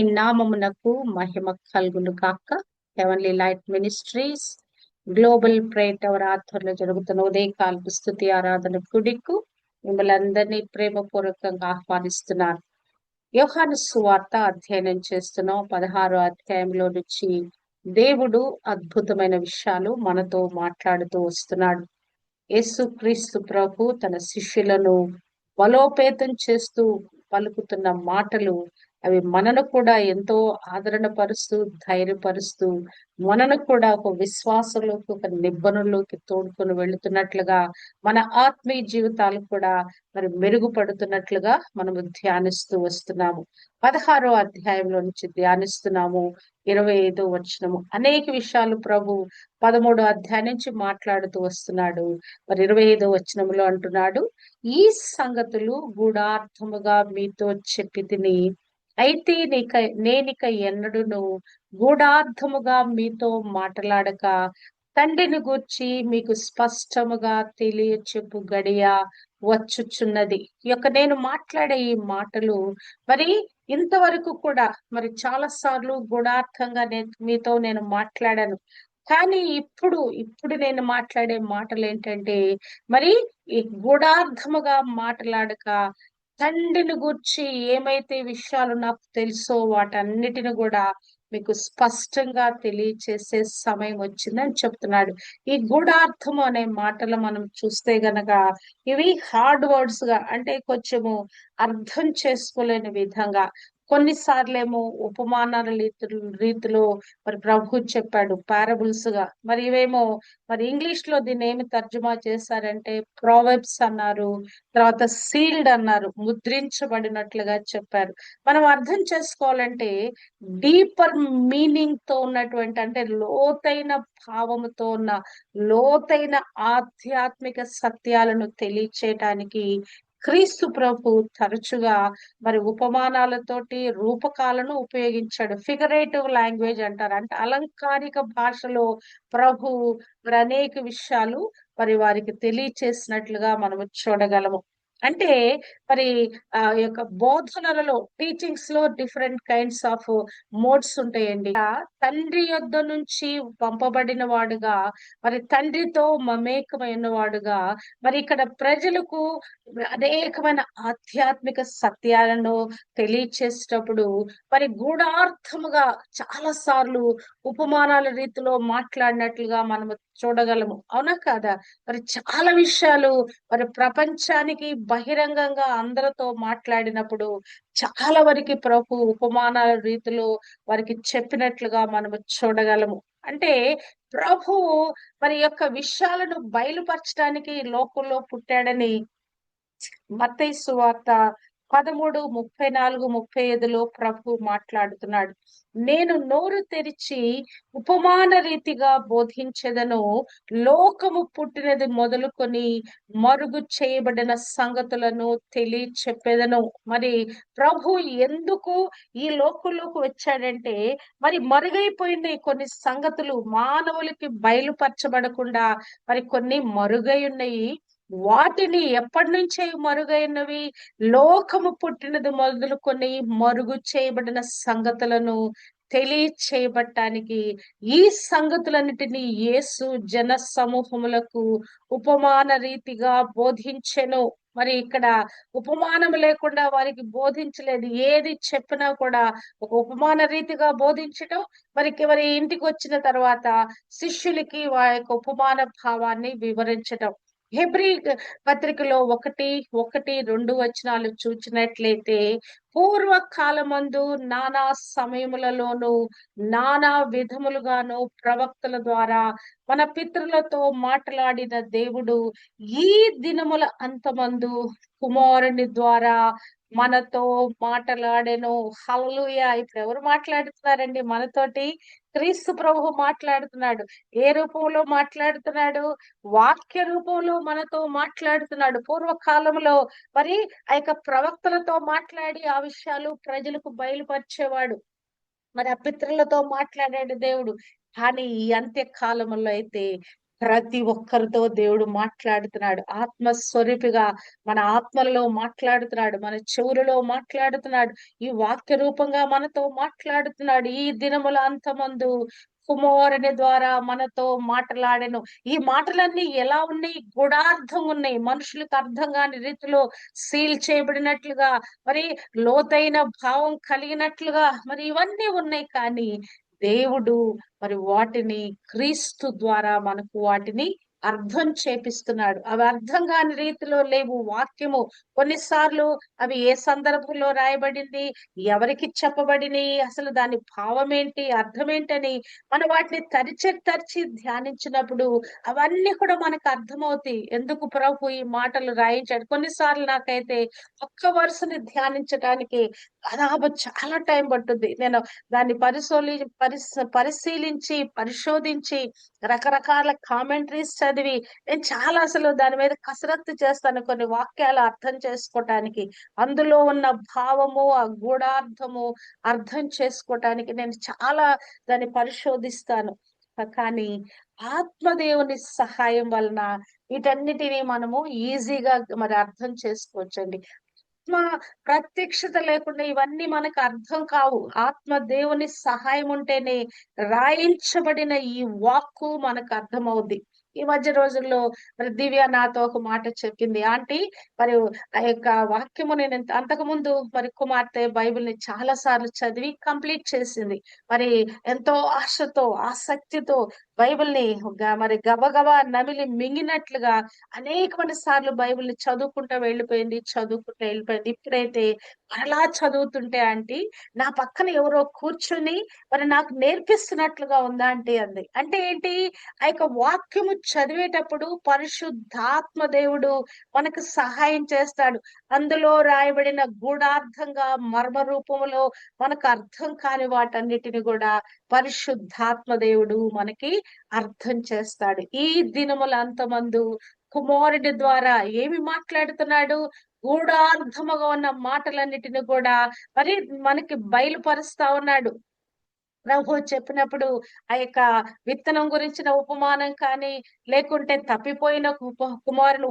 ఈ నామమునకు మహిమ కలుగును కాక heavenly light ministries global prayer tower ఆధ్వర్యంలో జరుగుతున్న ఉదయకాలపు స్థుతి ఆరాధన కుడికు మిమ్మల్ని అందరినీ ప్రేమపూర్వకంగా ఆహ్వానిస్తున్నాను. యోహాను సువార్త అధ్యయనం చేస్తున్నాం. పదహారో అధ్యాయంలో నుంచి దేవుడు అద్భుతమైన విషయాలు మనతో మాట్లాడుతూ వస్తున్నాడు. యేసు క్రీస్తు ప్రభు తన శిష్యులను బలోపేతం చేస్తూ పలుకుతున్న మాటలు అవి మనను కూడా ఎంతో ఆదరణ పరుస్తూ ధైర్యపరుస్తూ మనను కూడా ఒక విశ్వాసంలోకి ఒక నిబ్బరంలోకి తోడుకొని వెళుతున్నట్లుగా మన ఆత్మీయ జీవితాలు కూడా మరి మెరుగుపడుతున్నట్లుగా మనము ధ్యానిస్తూ వస్తున్నాము. పదహారో అధ్యాయంలో నుంచి ధ్యానిస్తున్నాము. ఇరవై ఐదో వచనము. అనేక విషయాలు ప్రభు పదమూడో అధ్యాయం నుంచి మాట్లాడుతూ వస్తున్నాడు. మరి ఇరవై ఐదో వచనంలో అంటున్నాడు ఈ సంగతులు గూఢార్థముగా మీతో చెప్పి తిని అయితే నీక నేనిక ఎన్నడును గూఢార్థముగా మీతో మాట్లాడక తండ్రిని గూర్చి మీకు స్పష్టముగా తెలియ చెప్పు గడియ వచ్చుచున్నది. ఈ యొక్క నేను మాట్లాడే ఈ మాటలు మరి ఇంతవరకు కూడా మరి చాలా సార్లు గుణార్థంగా నేను మీతో నేను మాట్లాడాను. కానీ ఇప్పుడు ఇప్పుడు నేను మాట్లాడే మాటలు ఏంటంటే మరి ఈ గుడార్థముగా మాట్లాడక తండ్రిని గుర్చి ఏమైతే విషయాలు నాకు తెలుసో వాటన్నిటిని కూడా మీకు స్పష్టంగా తెలియచేసే సమయం వచ్చిందని చెప్తున్నాడు. ఈ గూఢార్థము అనే మాటలు మనం చూస్తే గనక ఇవి హార్డ్ వర్డ్స్గా అంటే కొంచెము అర్థం చేసుకోలేని విధంగా కొన్నిసార్లేమో ఉపమానాల రీతిలో మరి ప్రభు చెప్పాడు పారబుల్స్గా. మరి ఇవేమో మరి ఇంగ్లీష్లో దీన్ని ఏమి తర్జుమా చేశారంటే ప్రావెబ్స్ అన్నారు తర్వాత సీల్డ్ అన్నారు ముద్రించబడినట్లుగా చెప్పారు. మనం అర్థం చేసుకోవాలంటే డీపర్ మీనింగ్తో ఉన్నటువంటి అంటే లోతైన భావముతో ఉన్న లోతైన ఆధ్యాత్మిక సత్యాలను తెలియచేయటానికి క్రీస్తు ప్రభు తరచుగా మరి ఉపమానాలతోటి రూపకాలను ఉపయోగించాడు. ఫిగరేటివ్ లాంగ్వేజ్ అంటారు. అంటే అలంకారిక భాషలో ప్రభు మరి అనేక విషయాలు మరి వారికి తెలియచేసినట్లుగా మనము చూడగలము. అంటే మరి ఆ యొక్క బోధనలలో టీచింగ్స్లో డిఫరెంట్ కైండ్స్ ఆఫ్ మోడ్స్ ఉంటాయండి. తండ్రి యొద్ద నుంచి పంపబడిన వాడుగా మరి తండ్రితో మమేకమైన వాడుగా మరి ఇక్కడ ప్రజలకు అనేకమైన ఆధ్యాత్మిక సత్యాలను తెలియచేసేటప్పుడు మరి గూఢార్థముగా చాలా సార్లు ఉపమానాల రీతిలో మాట్లాడినట్లుగా మనము చూడగలము. అవునా కాదా? మరి చాలా విషయాలు మరి ప్రపంచానికి బహిరంగంగా అందరితో మాట్లాడినప్పుడు చాలా వరకు ప్రభు ఉపమానాల రీతిలో వారికి చెప్పినట్లుగా మనము చూడగలము. అంటే ప్రభు మరి యొక్క విషయాలను బయలుపరచడానికి లోకంలో పుట్టాడని మత్తైసు సువార్త పదమూడు ముప్పై నాలుగు ముప్పై ఐదులో ప్రభు మాట్లాడుతున్నాడు. నేను నోరు తెరిచి ఉపమాన రీతిగా బోధించదను. లోకము పుట్టినది మొదలుకొని మరుగు చేయబడిన సంగతులను తెలియచెప్పేదను. మరి ప్రభు ఎందుకు ఈ లోకంలోకి వచ్చాడంటే మరి మరుగైపోయిన కొన్ని సంగతులు మానవులకి బయలుపరచబడకుండా మరి కొన్ని మరుగై ఉన్నాయి. వాటిని ఎప్పటి నుంచే మరుగైనవి లోకము పుట్టినది మొదలుకొని మరుగు చేయబడిన సంగతులను తెలియచేయబట్టానికి ఈ సంగతులన్నిటినీ యేసు జన సమూహములకు ఉపమాన రీతిగా బోధించెను. మరి ఇక్కడ ఉపమానం లేకుండా వారికి బోధించలేదు. ఏది చెప్పినా కూడా ఒక ఉపమాన రీతిగా బోధించడం మరికి మరి ఇంటికి వచ్చిన తర్వాత శిష్యులకి వారి యొక్క ఉపమాన భావాన్ని వివరించటం. హెబ్రి పత్రికలో ఒకటి ఒకటి రెండు వచనాలు చూచినట్లయితే పూర్వకాలమందు నానా సమయములలోను నానా విధములుగాను ప్రవక్తల ద్వారా మన పితృలతో మాట్లాడిన దేవుడు ఈ దినముల అంతమందు కుమారుని ద్వారా మనతో మాట్లాడెను. హలలుయ ఇప్పుడు ఎవరు మాట్లాడుతున్నారండి మనతోటి? క్రీస్తు ప్రభు మాట్లాడుతున్నాడు. ఏ రూపంలో మాట్లాడుతున్నాడు? వాక్య రూపంలో మనతో మాట్లాడుతున్నాడు. పూర్వకాలంలో మరి ఆ యొక్క ప్రవక్తలతో మాట్లాడి ఆ విషయాలు ప్రజలకు బయలుపరిచేవాడు. మరి ఆ పితృలతో మాట్లాడాడు దేవుడు. కానీ ఈ అంత్య కాలంలో అయితే ప్రతి ఒక్కరితో దేవుడు మాట్లాడుతున్నాడు. ఆత్మస్వరూపిగా మన ఆత్మలలో మాట్లాడుతున్నాడు. మన చెవులలో మాట్లాడుతున్నాడు. ఈ వాక్య రూపంగా మనతో మాట్లాడుతున్నాడు. ఈ దినముల అంతమందు కుమారుని ద్వారా మనతో మాట్లాడాను. ఈ మాటలన్నీ ఎలా ఉన్నాయి? గుడార్థం ఉన్నాయి. మనుషులకు అర్థం కాని రీతిలో సీల్ చేయబడినట్లుగా మరి లోతైన భావం కలిగినట్లుగా మరి ఇవన్నీ ఉన్నాయి. కానీ దేవుడు మరి వాటిని క్రీస్తు ద్వారా మనకు వాటిని అర్థం చేపిస్తున్నాడు. అవి అర్థం కాని రీతిలో లేవు. వాక్యము కొన్నిసార్లు అవి ఏ సందర్భంలో రాయబడింది ఎవరికి చెప్పబడిని అసలు దాని భావం ఏంటి అర్థం ఏంటని మనం వాటిని తరిచి తరిచి ధ్యానించినప్పుడు అవన్నీ కూడా మనకు అర్థమవుతాయి. ఎందుకు ప్రభు ఈ మాటలు రాయించాడు? కొన్నిసార్లు నాకైతే ఒక్క వరుసని ధ్యానించడానికి దాదాపు చాలా టైం పట్టుద్ది. నేను దాన్ని పరిశోధి పరిశీలించి పరిశోధించి రకరకాల కామెంటరీస్ చదివి నేను చాలా అసలు దాని మీద కసరత్తు చేస్తాను కొన్ని వాక్యాలు అర్థం చేసుకోవటానికి అందులో ఉన్న భావము ఆ గూఢార్థము అర్థం చేసుకోవటానికి నేను చాలా దాన్ని పరిశోధిస్తాను. కానీ ఆత్మదేవుని సహాయం వలన వీటన్నిటిని మనము ఈజీగా మరి అర్థం చేసుకోవచ్చండి. ఆత్మ ప్రత్యక్షత లేకుండా ఇవన్నీ మనకు అర్థం కావు. ఆత్మ దేవుని సహాయం ఉంటేనే రాయించబడిన ఈ వాక్కు మనకు అర్థమవుద్ది. ఈ మధ్య రోజుల్లో మరి దివ్య నాతో ఒక మాట చెప్పింది. ఆంటీ మరి ఆ యొక్క వాక్యము నేను అంతకు ముందు మరి కుమార్తె బైబిల్ని చాలా సార్లు చదివి కంప్లీట్ చేసింది. మరి ఎంతో ఆశతో ఆసక్తితో బైబిల్ని మరి గబగబా నమిలి మింగినట్లుగా అనేకమైన సార్లు బైబిల్ని చదువుకుంటూ వెళ్ళిపోయింది చదువుకుంటూ వెళ్ళిపోయింది. ఇప్పుడైతే మరలా చదువుతుంటే ఆంటీ నా పక్కన ఎవరో కూర్చుని మరి నాకు నేర్పిస్తున్నట్లుగా ఉందా అంటే అంది. అంటే ఏంటి? ఆ యొక్క వాక్యము చదివేటప్పుడు పరిశుద్ధాత్మ దేవుడు మనకు సహాయం చేస్తాడు. అందులో రాయబడిన గూఢార్థంగా మర్మ రూపములో మనకు అర్థం కాని వాటన్నిటిని కూడా పరిశుద్ధాత్మ దేవుడు మనకి అర్థం చేస్తాడు. ఈ దినముల అంతమందు కుమారుడి ద్వారా ఏమి మాట్లాడుతున్నాడు? గూఢార్థముగా ఉన్న మాటలన్నిటిని కూడా మరి మనకి బయలుపరుస్తా ఉన్నాడు. ప్రభు చెప్పినప్పుడు ఆ యొక్క విత్తనం గురించిన ఉపమానం కానీ లేకుంటే తప్పిపోయిన ఉప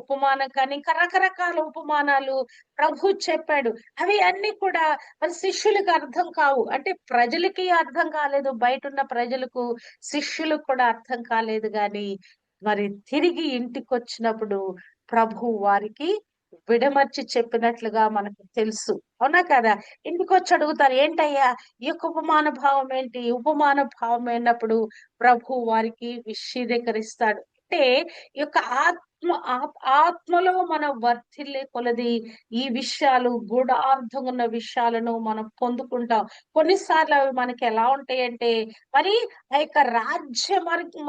ఉపమానం కానీ ఇంకా రకరకాల ఉపమానాలు ప్రభు చెప్పాడు. అవి అన్ని కూడా మరి శిష్యులకు అర్థం కావు. అంటే ప్రజలకి అర్థం కాలేదు. బయట ఉన్న ప్రజలకు శిష్యులకు కూడా అర్థం కాలేదు. కానీ మరి తిరిగి ఇంటికి వచ్చినప్పుడు ప్రభు వారికి విడమర్చి చెప్పినట్లుగా మనకు తెలుసు. అవునా కదా? ఇంటికి వచ్చి అడుగుతారు ఏంటయ్యా ఈ యొక్క ఉపమాన భావం ఏంటి? ఉపమాన భావం అయినప్పుడు ప్రభు వారికి విశీదీకరిస్తాడు. అంటే ఈ యొక్క ఆత్మ ఆత్మ ఆత్మలో మనం వర్తిల్లే కొలది ఈ విషయాలు గూఢార్థం ఉన్న విషయాలను మనం పొందుకుంటాం. కొన్నిసార్లు అవి మనకి ఎలా ఉంటాయంటే మరి ఆ యొక్క రాజ్య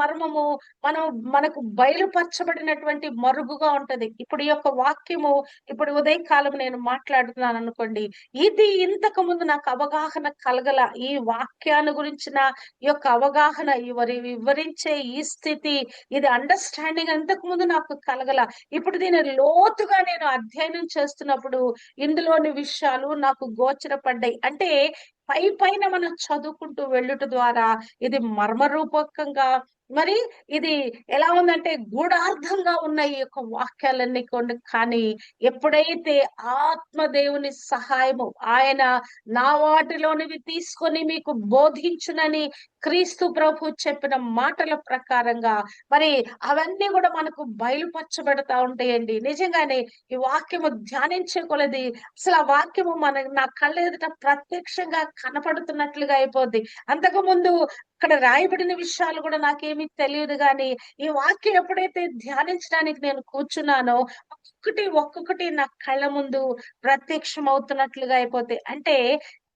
మర్మము మనం మనకు బయలుపరచబడినటువంటి మరుగుగా ఉంటది. ఇప్పుడు ఈ యొక్క వాక్యము ఇప్పుడు ఉదయకాలం నేను మాట్లాడుతున్నాను అనుకోండి ఇది ఇంతకు ముందు నాకు అవగాహన కలగల ఈ వాక్యాన్ని గురించిన ఈ యొక్క అవగాహన ఇవరి వివరించే ఈ స్థితి ఇది అండర్స్టాండింగ్ ఇంతకు ముందు నాకు కలగల. ఇప్పుడు దీని లోతుగా నేను అధ్యయనం చేస్తున్నప్పుడు ఇందులోని విషయాలు నాకు గోచరపడ్డాయి. అంటే పై పైన మనం చదువుకుంటూ వెళ్ళుట ద్వారా ఇది మర్మరూపకంగా మరి ఇది ఎలా ఉందంటే గూఢార్థంగా ఉన్న ఈ యొక్క వాక్యాలన్నీ కొన్ని కానీ ఎప్పుడైతే ఆత్మదేవుని సహాయము ఆయన నా వాటిలోనివి తీసుకొని మీకు బోధించునని క్రీస్తు ప్రభు చెప్పిన మాటల ప్రకారంగా మరి అవన్నీ కూడా మనకు బయలుపరచబడతా ఉంటాయండి. నిజంగానే ఈ వాక్యము ధ్యానించే కొలది అసలు ఆ వాక్యము మన నా కళ్ళ ఎదుట ప్రత్యక్షంగా కనపడుతున్నట్లుగా అయిపోద్ది. అంతకు ముందు అక్కడ రాయబడిన విషయాలు కూడా నాకేమీ తెలియదు కానీ ఈ వాక్యం ఎప్పుడైతే ధ్యానించడానికి నేను కూర్చున్నానో ఒక్కొక్కటి ఒక్కొక్కటి నా కళ్ళ ముందు ప్రత్యక్షం అవుతున్నట్లుగా అయిపోతాయి అంటే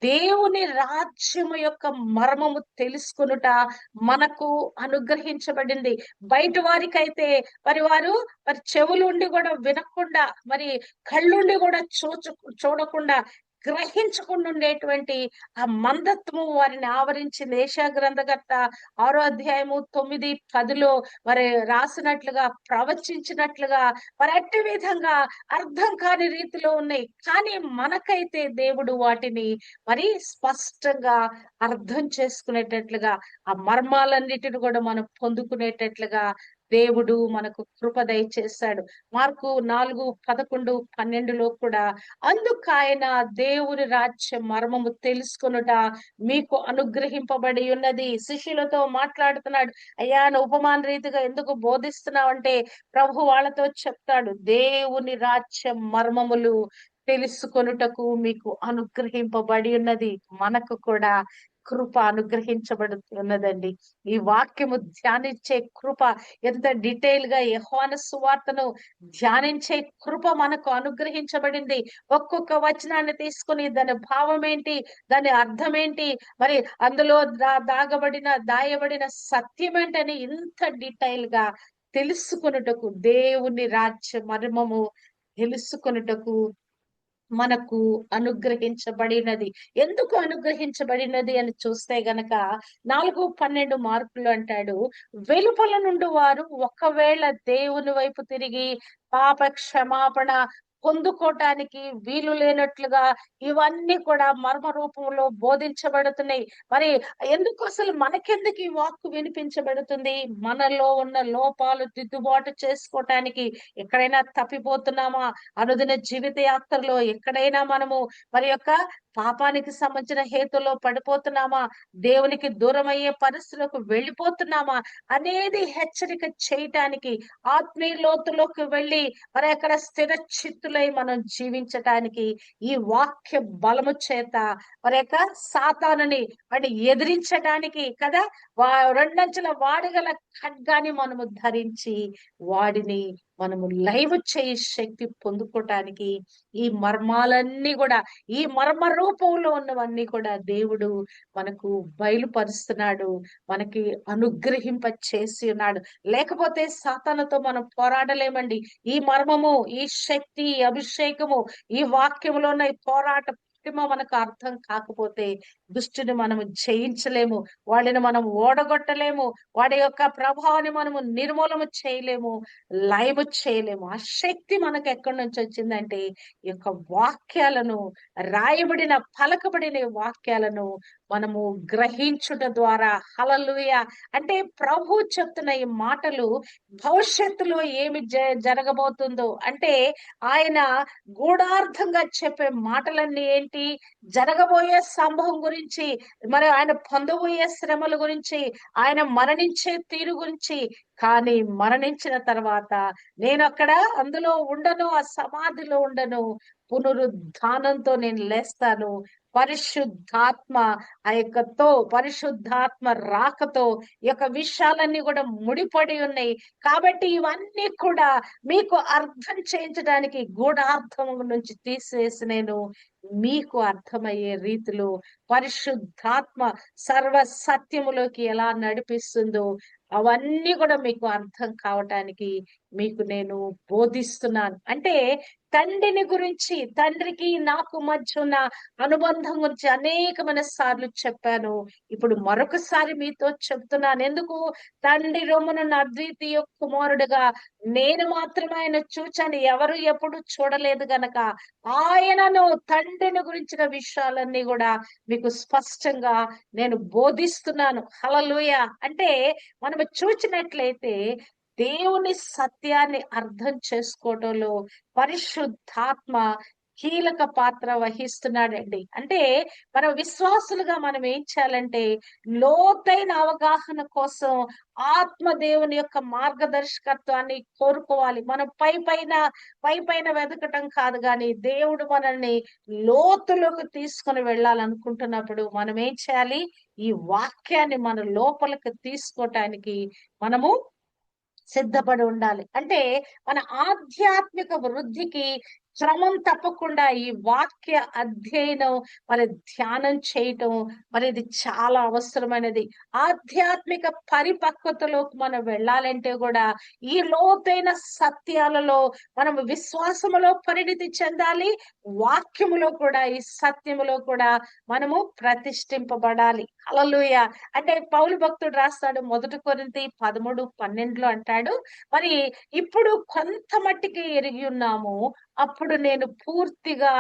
దేవుని రాజ్యము యొక్క మర్మము తెలుసుకొనుట మనకు అనుగ్రహించబడింది. బయట వారికైతే మరి వారు మరి చెవులుండి కూడా వినకుండా మరి కళ్ళుండి కూడా చూచు చూడకుండా గ్రహించకుండా ఉండేటువంటి ఆ మందత్వము వారిని ఆవరించి ఏషా గ్రంథకర్త ఆరో అధ్యాయము తొమ్మిది పదిలో వారి రాసినట్లుగా ప్రవచించినట్లుగా మరి అట్టి విధంగా అర్థం కాని రీతిలో ఉన్నాయి. కానీ మనకైతే దేవుడు వాటిని మరి స్పష్టంగా అర్థం చేసుకునేటట్లుగా ఆ మర్మాలన్నిటిని కూడా మనం పొందుకునేటట్లుగా దేవుడు మనకు కృప దయచేశాడు మార్కు నాలుగు పదకొండు పన్నెండులో కూడా అందుకు ఆయన దేవుని రాజ్య మర్మము తెలుసుకొనుట మీకు అనుగ్రహింపబడి ఉన్నది. శిష్యులతో మాట్లాడుతున్నాడు. అయ్యా నువ్వు ఉపమాన రీతిగా ఎందుకు బోధిస్తున్నావు అంటే ప్రభు వాళ్ళతో చెప్తాడు దేవుని రాజ్య మర్మములు తెలుసుకొనుటకు మీకు అనుగ్రహింపబడి ఉన్నది. మనకు కూడా కృప అనుగ్రహించబడుతున్నదండి. ఈ వాక్యము ధ్యానించే కృప ఎంత డీటెయిల్గా యహోన సువార్తను ధ్యానించే కృప మనకు అనుగ్రహించబడింది. ఒక్కొక్క వచనాన్ని తీసుకుని దాని భావం ఏంటి దాని అర్థం ఏంటి మరి అందులో దా దాగబడిన దాయబడిన సత్యం ఏంటని ఇంత డీటెయిల్గా తెలుసుకొనుటకు దేవుని రాజ్య మర్మము తెలుసుకొనుటకు మనకు అనుగ్రహించబడినది. ఎందుకు అనుగ్రహించబడినది అని చూస్తే గనక నాలుగు పన్నెండు మార్కులు అంటాడు. వెలుపల నుండి వారు ఒకవేళ దేవుని వైపు తిరిగి పాప క్షమాపణ పొందుకోవటానికి వీలు లేనట్లుగా ఇవన్నీ కూడా మర్మ రూపంలో బోధించబడుతున్నాయి. మరి ఎందుకు అసలు మనకెందుకు ఈ వాక్కు వినిపించబడుతుంది? మనలో ఉన్న లోపాలు దిద్దుబాటు చేసుకోవటానికి ఎక్కడైనా తప్పిపోతున్నామా? అనుదిన జీవిత యాత్రలో ఎక్కడైనా మనము మరి యొక్క పాపానికి సంబంధించిన హేతులో పడిపోతున్నామా? దేవునికి దూరం అయ్యే పరిస్థితులకు వెళ్ళిపోతున్నామా? అనేది హెచ్చరిక చేయటానికి ఆత్మీయ లోతులోకి వెళ్ళి మరి అక్కడ స్థిర చిత్తులు మనం జీవించటానికి ఈ వాక్య బలము చేత మరి యొక్క సాతానుని వాడిని ఎదిరించటానికి కదా వా రెండంచెల వాడగల ఖడ్గాని మనము ధరించి వాడిని మనము లైవ్ చేయి శక్తి పొందుకోవటానికి ఈ మర్మాలన్నీ కూడా ఈ మర్మ రూపంలో ఉన్నవన్నీ కూడా దేవుడు మనకు బయలుపరుస్తున్నాడు మనకి అనుగ్రహింప చేసి ఉన్నాడు. లేకపోతే సాతానతో మనం పోరాడలేమండి. ఈ మర్మము ఈ శక్తి ఈ అభిషేకము ఈ వాక్యములో ఉన్న ఈ పోరాట పటిమ మనకు అర్థం కాకపోతే దుష్టుని మనము జయించలేము. వాళ్ళని మనం ఓడగొట్టలేము. వాడి యొక్క ప్రభావాన్ని మనము నిర్మూలము చేయలేము. లయము చేయలేము. ఆ శక్తి మనకు ఎక్కడి నుంచి వచ్చిందంటే ఈ యొక్క వాక్యాలను రాయబడిన పలకబడిన వాక్యాలను మనము గ్రహించుట ద్వారా. హలలుయ అంటే ప్రభు చెప్తున్న ఈ మాటలు భవిష్యత్తులో ఏమి జరగబోతుందో. అంటే ఆయన గూఢార్థంగా చెప్పే మాటలన్నీ ఏంటి? జరగబోయే సంభవం గురించి మరి ఆయన పొందబోయే శ్రమల గురించి ఆయన మరణించే తీరు గురించి. కానీ మరణించిన తర్వాత నేను అక్కడ అందులో ఉండను ఆ సమాధిలో ఉండను. పునరుద్ధానంతో నేను లేస్తాను. పరిశుద్ధాత్మ ఆ యొక్కతో పరిశుద్ధాత్మ రాకతో ఈ యొక్క విషయాలన్నీ కూడా ముడిపడి ఉన్నాయి. కాబట్టి ఇవన్నీ కూడా మీకు అర్థం చేయించడానికి గూఢార్థం నుంచి తీసేసి నేను మీకు అర్థమయ్యే రీతిలో పరిశుద్ధాత్మ సర్వ సత్యములోకి ఎలా నడిపిస్తుందో అవన్నీ కూడా మీకు అర్థం కావటానికి మీకు నేను బోధిస్తున్నాను. అంటే తండ్రిని గురించి తండ్రికి నాకు మధ్య ఉన్న అనుబంధం గురించి అనేకమైన సార్లు చెప్పాను. ఇప్పుడు మరొకసారి మీతో చెప్తున్నాను. ఎందుకు? తండ్రి రొమ్మున అద్వితీయ కుమారుడుగా నేను మాత్రమే ఆయన చూచాను. ఎవరు ఎప్పుడు చూడలేదు గనక. ఆయనను తండ్రిని గురించిన విషయాలన్నీ కూడా మీకు స్పష్టంగా నేను బోధిస్తున్నాను. హలలుయ అంటే మనం చూచినట్లయితే దేవుని సత్యాన్ని అర్థం చేసుకోవటంలో పరిశుద్ధాత్మ కీలక పాత్ర వహిస్తున్నాడండి. అంటే మన విశ్వాసులుగా మనం ఏం చేయాలంటే లోతైన అవగాహన కోసం ఆత్మ దేవుని యొక్క మార్గదర్శకత్వాన్ని కోరుకోవాలి. మనం పై పైన పై పైన వెతకటం కాదు కానీ దేవుడు మనల్ని లోతులోకి తీసుకొని వెళ్ళాలనుకుంటున్నప్పుడు మనం ఏం చేయాలి? ఈ వాక్యాన్ని మన లోపలికి తీసుకోవటానికి మనము సిద్ధపడి ఉండాలి. అంటే మన ఆధ్యాత్మిక వృద్ధికి క్రమం తప్పకుండా ఈ వాక్య అధ్యయనం మరి ధ్యానం చేయటం మరి ఇది చాలా అవసరమైనది. ఆధ్యాత్మిక పరిపక్వతలోకి మనం వెళ్ళాలంటే కూడా ఈ లోతైన సత్యాలలో మనం విశ్వాసములో పరిణితి చెందాలి వాక్యములో కూడా ఈ సత్యములో కూడా మనము ప్రతిష్ఠింపబడాలి. అలలుయ అంటే పౌలు భక్తుడు రాస్తాడు మొదటి కొరింథీ పదమూడు పన్నెండులో అంటాడు మరి ఇప్పుడు కొంత మట్టికి ఎరిగి ఉన్నాము అప్పుడు నేను పూర్తిగా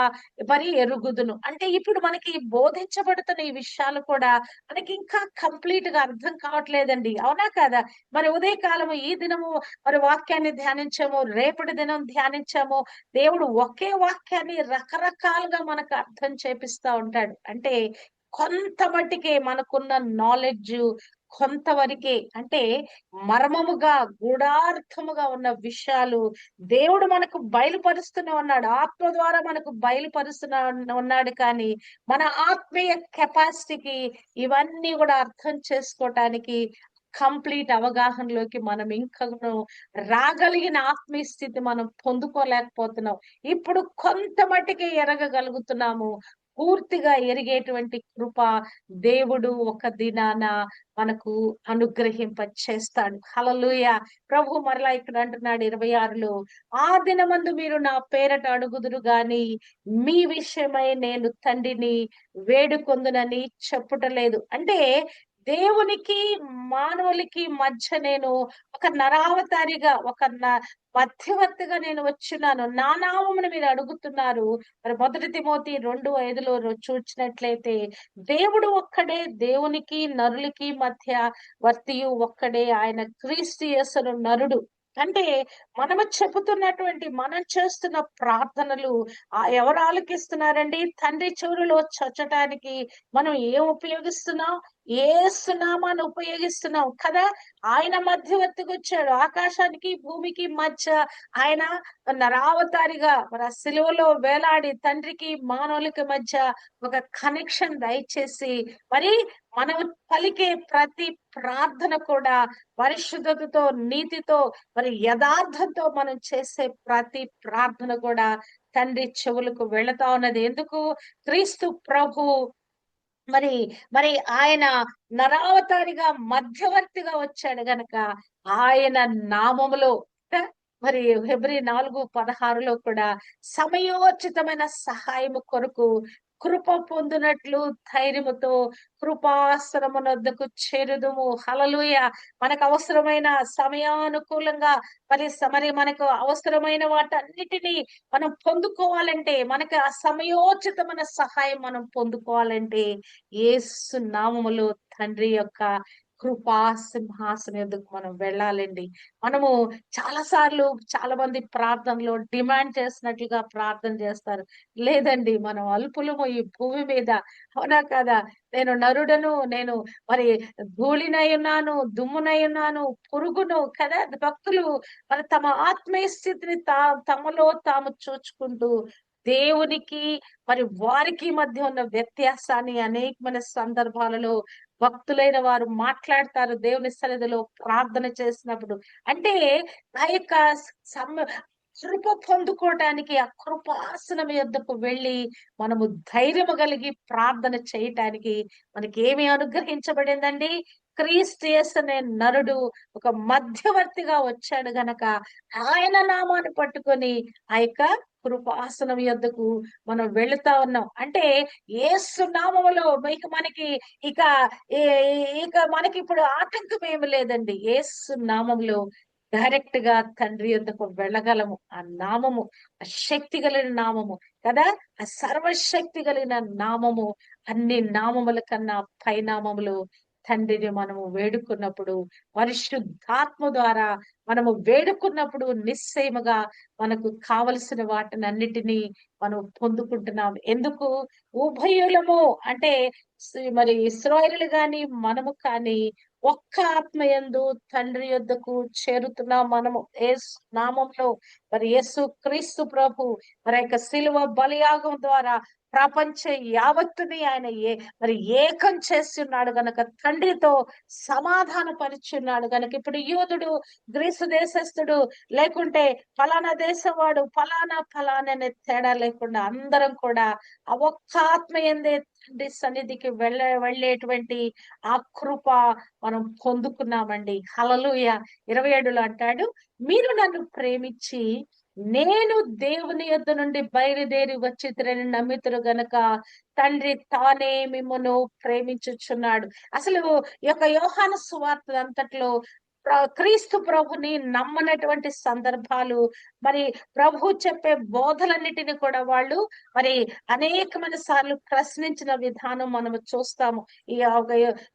మరి ఎరుగుదును. అంటే ఇప్పుడు మనకి బోధించబడుతున్న ఈ విషయాలు కూడా మనకి ఇంకా కంప్లీట్గా అర్థం కావట్లేదండి. అవునా కదా? మరి ఉదయకాలము ఈ దినము మరి వాక్యాన్ని ధ్యానించాము రేపటి దినం ధ్యానించాము. దేవుడు ఒకే వాక్యాన్ని రకరకాలుగా మనకు అర్థం చేపిస్తా ఉంటాడు. అంటే కొంత మటుకే మనకున్న నాలెడ్జ్ కొంతవరకే అంటే మర్మముగా గూఢార్థముగా ఉన్న విషయాలు దేవుడు మనకు బయలుపరుస్తూనే ఉన్నాడు. ఆత్మ ద్వారా మనకు బయలుపరుస్తున్న ఉన్నాడు కానీ మన ఆత్మీయ కెపాసిటీకి ఇవన్నీ కూడా అర్థం చేసుకోవటానికి కంప్లీట్ అవగాహనలోకి మనం ఇంకా రాగలిగిన ఆత్మీయ స్థితి మనం పొందుకోలేకపోతున్నాం. ఇప్పుడు కొంత మటుకే ఎరగగలుగుతున్నాము. పూర్తిగా ఎరిగేటువంటి కృప దేవుడు ఒక దినాన మనకు అనుగ్రహింప చేస్తాడు హలలుయ ప్రభు మరలా ఇక్కడ అంటున్నాడు ఇరవై ఆరులో ఆ దినమందు మీరు నా పేరట అడుగుదురు గాని మీ విషయమై నేను తండ్రిని వేడుకొందునని చెప్పుటలేదు అంటే దేవునికి మానవులకి మధ్య నేను ఒక నరావతారిగా ఒక మధ్యవర్తిగా నేను వచ్చినాను నా నామమును మీరు అడుగుతున్నారు. మరి మొదటి తిమోతి రెండు ఐదులో చూచినట్లయితే దేవుడు ఒక్కడే దేవునికి నరులకి మధ్య వర్తియు ఒక్కడే. ఆయన క్రీస్తు నరుడు. అంటే మనము చెబుతున్నటువంటి మనం చేస్తున్న ప్రార్థనలు ఎవరు ఆలకిస్తున్నారండి? తండ్రి చెవులలో చచ్చటానికి మనం ఏం ఉపయోగిస్తున్నాం? ఏ సునామాను ఉపయోగిస్తున్నాం కదా? ఆయన మధ్యవర్తికి వచ్చాడు ఆకాశానికి భూమికి మధ్య ఆయన నరావతారిగా మరి సిలువలో వేలాడి తండ్రికి మానవులకి మధ్య ఒక కనెక్షన్ దయచేసి మరి మనం పలికే ప్రతి ప్రార్థన కూడా పరిశుద్ధతతో నీతితో మరి యథార్థ యథార్థంతో మనం చేసే ప్రతి ప్రార్థన కూడా తండ్రి చెవులకు వెళతా ఉన్నది. ఎందుకు? క్రీస్తు ప్రభు మరి మరి ఆయన నరావతారిగా మధ్యవర్తిగా వచ్చాడు గనక ఆయన నామములో మరి ఫిబ్రవరి నాలుగు పదహారులో కూడా సమయోచితమైన సహాయము కొరకు కృప పొందినట్లు ధైర్యముతో కృపాశ్రమనొద్దకు చేరుదుము. హలలుయ మనకు అవసరమైన సమయానుకూలంగా మరి మరి మనకు అవసరమైన వాటన్నిటినీ మనం పొందుకోవాలంటే మనకి ఆ సమయోచితమైన సహాయం మనం పొందుకోవాలంటే ఏసు నామములో తండ్రి యొక్క కృపా సింహాసనం ఎందుకు మనం వెళ్ళాలండి? మనము చాలా సార్లు చాలా మంది ప్రార్థనలో డిమాండ్ చేసినట్లుగా ప్రార్థన చేస్తారు. లేదండి మనం అల్పులము ఈ భూమి మీద. అవునా కదా? నేను నరుడను నేను మరి ధూళినై ఉన్నాను దుమ్మునై ఉన్నాను పురుగును కదా? భక్తులు మరి తమ ఆత్మీయ స్థితిని తా తమలో తాము చూచుకుంటూ దేవునికి మరి వారికి మధ్య ఉన్న వ్యత్యాసాన్ని అనేకమైన సందర్భాలలో భక్తులైన వారు మాట్లాడతారు. దేవుని సన్నిధిలో ప్రార్థన చేసినప్పుడు. అంటే ఆ యొక్క కృప పొందుకోవటానికి ఆ కృపాసనం యొద్దకు వెళ్ళి మనము ధైర్యము కలిగి ప్రార్థన చేయటానికి మనకి ఏమి అనుగ్రహించబడిందండి? క్రీస్తు అనే నరుడు ఒక మధ్యవర్తిగా వచ్చాడు గనక ఆయన నామాన్ని పట్టుకొని ఆ యొక్క కృపాసనం యొద్దకు మనం వెళుతా ఉన్నాం. అంటే ఏసు నామములో ఇక మనకి ఇక ఇక మనకి ఇప్పుడు ఆటంకం ఏమి లేదండి. ఏసు నామంలో డైరెక్ట్గా తండ్రి ఎందుకు వెళ్ళగలము. ఆ నామము ఆ శక్తి కలిగిన నామము కదా? ఆ సర్వశక్తి కలిగిన నామము అన్ని నామముల కన్నా పై నామములు తండ్రిని మనము వేడుకున్నప్పుడు పరిశుద్ధాత్మ ద్వారా మనము వేడుకున్నప్పుడు నిశ్చయముగా మనకు కావలసిన వాటిని అన్నిటినీ మనం పొందుకుంటున్నాం ఎందుకు? ఉభయులము అంటే మరి ఇస్రాయిలు గాని మనము కానీ ఒక్క ఆత్మయందు తండ్రి యొద్దకు చేరుతున్నాం మనము. ఏ నామంలో మరి యేసు క్రీస్తు ప్రభు మరి యొక్క శిలువ బలియాగం ద్వారా ప్రపంచ యావత్తుని ఆయన ఏ మరి ఏకం చేస్తున్నాడు గనక తండ్రితో సమాధాన పరిచున్నాడు గనక ఇప్పుడు యూదుడు గ్రీసు దేశస్థుడు లేకుంటే ఫలానా దేశం వాడు ఫలానా ఫలానా అనే తేడా లేకుండా అందరం కూడా ఆ ఒక్క ఆత్మ ఎందే తండ్రి సన్నిధికి వెళ్ళ వెళ్ళేటువంటి ఆ కృప మనం పొందుకున్నామండి. హలలుయ ఇరవై ఏడులో అంటాడు మీరు నన్ను ప్రేమించి నేను దేవుని యొద్ నుండి బయలుదేరి వచ్చితురని నమ్మితురు గనక తండ్రి తానే మిమ్మను ప్రేమించుచున్నాడు. అసలు ఈ యొక్క యోహాను సువార్త అంతట్లో ప్ర- క్రీస్తు ప్రభుని నమ్మనటువంటి సందర్భాలు మరి ప్రభు చెప్పే బోధలన్నిటిని కూడా వాళ్ళు మరి అనేకమైన సార్లు ప్రశ్నించిన విధానం మనము చూస్తాము. ఈ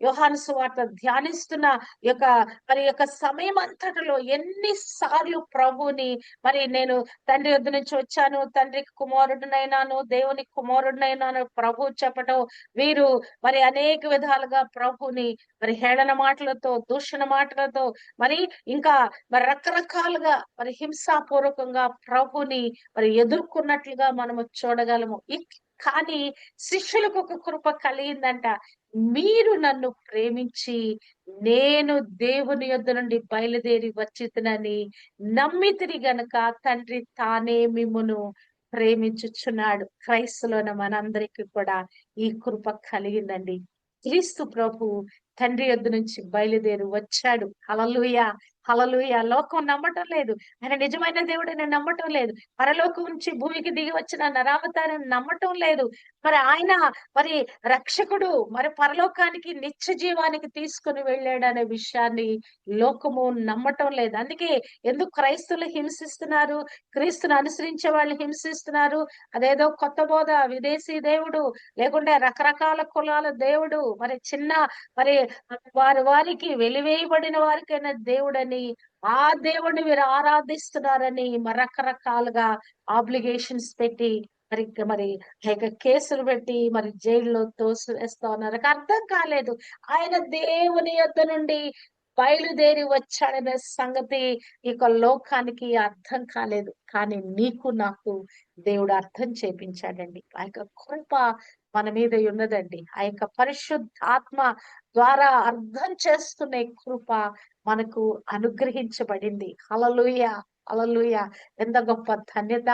యోహాను సువార్త ధ్యానిస్తున్న యొక్క మరి యొక్క సమయం అంతటిలో ఎన్ని సార్లు ప్రభుని మరి నేను తండ్రి వద్ద నుంచి వచ్చాను తండ్రికి కుమారుడినైనాను దేవుని కుమారుడినైనాను ప్రభు చెప్పటం వీరు మరి అనేక విధాలుగా ప్రభుని మరి హేళన మాటలతో దూషణ మాటలతో మరి ఇంకా మరి రకరకాలుగా మరి హింసాపూర్వకంగా ప్రభుని మరి ఎదుర్కొన్నట్లుగా మనము చూడగలము. కానీ శిష్యులకు ఒక కృప కలిగిందంట. మీరు నన్ను ప్రేమించి నేను దేవుని యొద్ద నుండి బయలుదేరి వచ్చితనని నమ్మితిరి గనక తండ్రి తానే మిమ్మును ప్రేమించుచున్నాడు. క్రైస్తులోన మనందరికీ కూడా ఈ కృప కలిగిందండి. క్రీస్తు ప్రభు తండ్రి యొద్ నుంచి బయలుదేరి వచ్చాడు. అలలుయ హలలుయ లోకం నమ్మటం లేదు. ఆయన నిజమైన దేవుడిని నమ్మటం లేదు. పరలోకం నుంచి భూమికి దిగి వచ్చిన నరావతారాన్ని నమ్మటం లేదు. మరి ఆయన మరి రక్షకుడు మరి పరలోకానికి నిత్య జీవానికి తీసుకుని వెళ్ళాడనే విషయాన్ని లోకము నమ్మటం లేదు. అందుకే ఎందుకు క్రైస్తువులు హింసిస్తున్నారు? క్రీస్తుని అనుసరించే వాళ్ళు హింసిస్తున్నారు. అదేదో కొత్త బోధ. విదేశీ దేవుడు లేకుంటే రకరకాల కులాల దేవుడు మరి చిన్న మరి వారి వారికి వెలివేయబడిన వారికైనా దేవుడని ఆ దేవుడిని వీరు ఆరాధిస్తున్నారని మరి రకరకాలుగా ఆబ్లిగేషన్స్ పెట్టి మరి మరి కేసులు పెట్టి మరి జైల్లో తోసి వేస్తా ఉన్నారు. అర్థం కాలేదు. ఆయన దేవుని యొద్ద నుండి బయలుదేరి వచ్చాడనే సంగతి ఈ యొక్క లోకానికి అర్థం కాలేదు. కానీ నీకు నాకు దేవుడు అర్థం చేపించాడండి. ఆ యొక్క కృప మన మీద ఉన్నదండి. ఆ యొక్క పరిశుద్ధాత్మ ద్వారా అర్థం చేస్తున్న కృప మనకు అనుగ్రహించబడింది. అలలుయ అలలుయ ఎంత గొప్ప ధన్యత.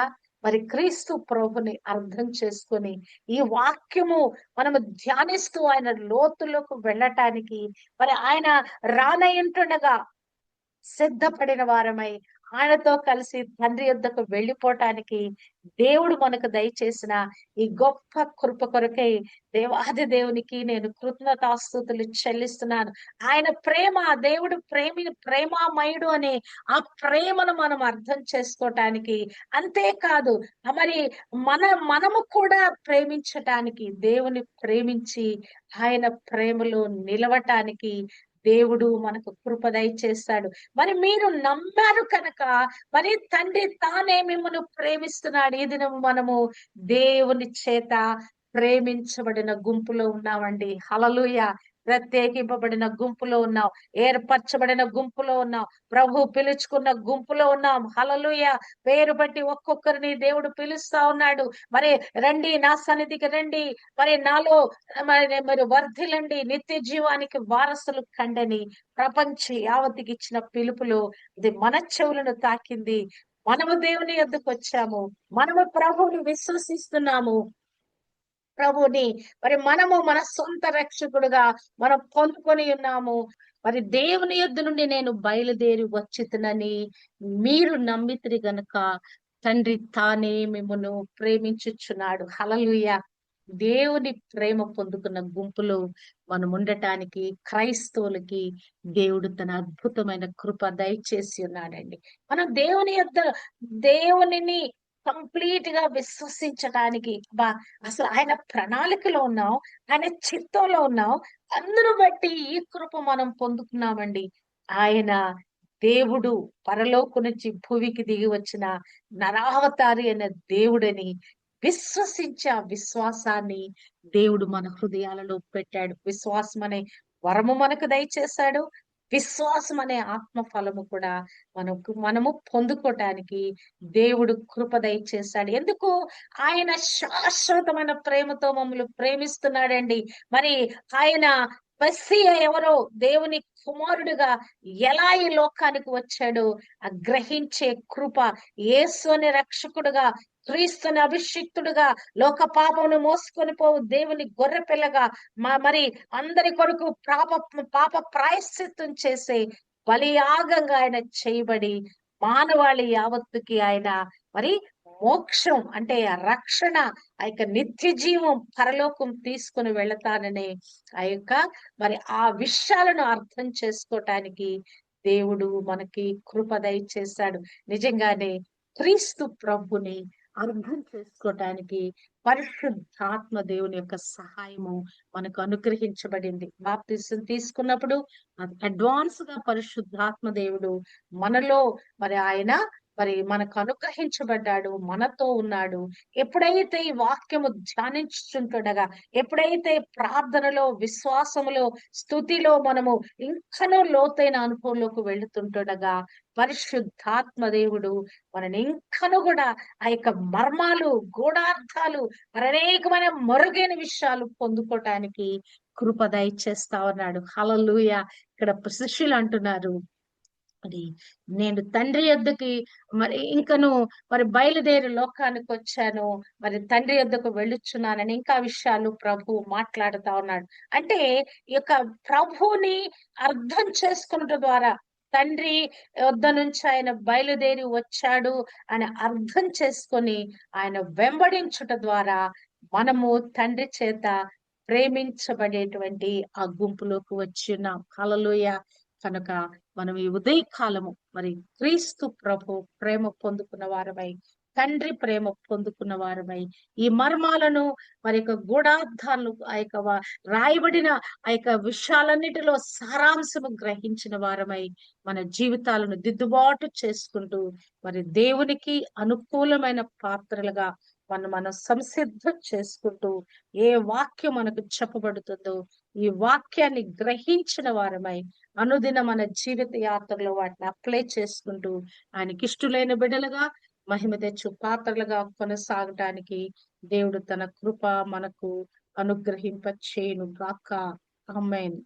మరి క్రీస్తు ప్రభుని అర్థం చేసుకొని ఈ వాక్యము మనము ధ్యానిస్తూ ఆయన లోతులోకి వెళ్ళటానికి మరి ఆయన రానయ్యుంటుండగా సిద్ధపడిన వారమై ఆయనతో కలిసి తండ్రి యొద్దకు వెళ్ళిపోవటానికి దేవుడు మనకు దయచేసిన ఈ గొప్ప కృప కొరకై దేవాది దేవునికి నేను కృతజ్ఞతాస్తుతులు చెల్లిస్తున్నాను. ఆయన ప్రేమ దేవుడు ప్రేమి ప్రేమామయుడు అనే ఆ ప్రేమను మనం అర్థం చేసుకోవటానికి అంతేకాదు మరి మన మనము కూడా ప్రేమించటానికి దేవుని ప్రేమించి ఆయన ప్రేమలో నిలవటానికి దేవుడు మనకు కృప దయచేస్తాడు. మరి మీరు నమ్మారు కనుక మరి తండ్రి తానే మిమ్మల్ని ప్రేమిస్తున్నాడు. ఈ దినం మనము దేవుని చేత ప్రేమించబడిన గుంపులో ఉన్నామండి. హలలుయ ప్రత్యేకింపబడిన గుంపులో ఉన్నాం ఏర్పరచబడిన గుంపులో ఉన్నాం ప్రభు పిలుచుకున్న గుంపులో ఉన్నాం. హలలుయ పేరు బట్టి ఒక్కొక్కరిని దేవుడు పిలుస్తా ఉన్నాడు. మరి రండి నా సన్నిధికి రండి. మరి నాలో మరి మరి వర్ధిల్లండి. నిత్య జీవానికి వారసులు కండని ప్రపంచ యావతికి ఇచ్చిన పిలుపులో. ఇది మన చెవులను తాకింది. మనము దేవుని ఎద్దుకొచ్చాము వచ్చాము. మనము ప్రభువుని విశ్వసిస్తున్నాము. ప్రభుని. మరి మనము మన సొంత రక్షకుడుగా మనం పొందుకొని ఉన్నాము. మరి దేవుని యొద్ నుండి నేను బయలుదేరి వచ్చితునని మీరు నమ్మితిరి గనుక తండ్రి తానే మిమ్మను ప్రేమించుచున్నాడు. హలలుయ దేవుని ప్రేమ పొందుకున్న గుంపులో మనం ఉండటానికి క్రైస్తవులకి దేవుడు తన అద్భుతమైన కృప దయచేసి ఉన్నాడండి. మనం దేవుని యొద్ దేవునిని కంప్లీట్గా విశ్వసించడానికి బా అసలు ఆయన ప్రణాళికలో ఉన్నాం ఆయన చిత్తంలో ఉన్నాం అందరూ బట్టి ఈ కృప మనం పొందుకున్నామండి. ఆయన దేవుడు పరలోకు నుంచి భూమికి దిగి వచ్చిన నరావతారి అయిన దేవుడని విశ్వసించే ఆ విశ్వాసాన్ని దేవుడు మన హృదయాలలో పెట్టాడు. విశ్వాసం అనే వరము మనకు దయచేశాడు. విశ్వాసం అనే ఆత్మ ఫలము కూడా మనకు మనము పొందుకోవటానికి దేవుడు కృప దయచేశాడు ఎందుకు? ఆయన శాశ్వతమైన ప్రేమతో మమ్మల్ని ప్రేమిస్తున్నాడండి. మరి ఆయన మెస్సియ ఎవరో దేవుని కుమారుడుగా ఎలా ఈ లోకానికి వచ్చాడో? ఆ గ్రహించే కృప యేసు అనే రక్షకుడుగా క్రీస్తుని అభిషిక్తుడుగా లోక పాపమును మోసుకొని పోవు దేవుని గొర్రె పిల్లగా మా మరి అందరి కొరకు పాప పాప ప్రాయశ్చిత్తం చేసే బలియాగంగా ఆయన చేయబడి మానవాళి యావత్తుకి ఆయన మరి మోక్షం అంటే ఆ రక్షణ ఆ యొక్క నిత్య జీవం పరలోకం తీసుకుని వెళతాననే ఆ యొక్క మరి ఆ విషయాలను అర్థం చేసుకోవటానికి దేవుడు మనకి కృప దయచేశాడు. నిజంగానే క్రీస్తు ప్రభుని అర్థం చేసుకోవటానికి పరిశుద్ధాత్మ దేవుని యొక్క సహాయము మనకు అనుగ్రహించబడింది. బాప్తిసం తీసుకున్నప్పుడు అడ్వాన్స్గా పరిశుద్ధాత్మ దేవుడు మనలో మరి ఆయన మరి మనకు అనుగ్రహించబడ్డాడు మనతో ఉన్నాడు. ఎప్పుడైతే ఈ వాక్యము ధ్యానించుంటుండగా ఎప్పుడైతే ప్రార్థనలో విశ్వాసములో స్థుతిలో మనము ఇంకనూ లోతైన అనుభవంలోకి వెళుతుంటుండగా పరిశుద్ధాత్మ దేవుడు మనని ఇంకను కూడా ఆ యొక్క మర్మాలు గూఢార్థాలు అనేకమైన మరుగైన విషయాలు పొందుకోవటానికి కృప దయచేస్తా ఉన్నాడు. హలలుయ ఇక్కడ శిష్యులు అంటున్నారు. మరి నేను తండ్రి యొద్దకి మరి ఇంకను మరి బయలుదేరి లోకానికి వచ్చాను. మరి తండ్రి యొద్దకు వెళ్ళుచున్నానని ఇంకా విషయాలు ప్రభు మాట్లాడుతా ఉన్నాడు. అంటే ఈ యొక్క ప్రభుని అర్థం చేసుకున్నట ద్వారా తండ్రి వద్ద నుంచి ఆయన బయలుదేరి వచ్చాడు అని అర్థం చేసుకొని ఆయన వెంబడించుట ద్వారా మనము తండ్రి చేత ప్రేమించబడేటువంటి ఆ గుంపులోకి వచ్చి ఉన్నాం. కనుక మనం ఈ ఉదయకాలము మరి క్రీస్తు ప్రభు ప్రేమ పొందుకున్న వారమై తండ్రి ప్రేమ పొందుకున్న వారమై ఈ మర్మాలను మరి యొక్క గూఢార్థాలు ఆ యొక్క రాయబడిన ఆ యొక్క విషయాలన్నిటిలో సారాంశము గ్రహించిన వారమై మన జీవితాలను దిద్దుబాటు చేసుకుంటూ మరి దేవునికి అనుకూలమైన పాత్రలుగా మనం మనం సంసిద్ధం చేసుకుంటూ ఏ వాక్యం మనకు చెప్పబడుతుందో ఈ వాక్యాన్ని గ్రహించిన వారమై అనుదిన మన జీవిత యాత్రలో వాటిని అప్లై చేసుకుంటూ ఆయనకి ఇష్టలైన బిడ్డలుగా మహిమ తెచ్చు పాత్రలుగా కొనసాగటానికి దేవుడు తన కృప మనకు అనుగ్రహింప చేయను గాక అమ్మాయిని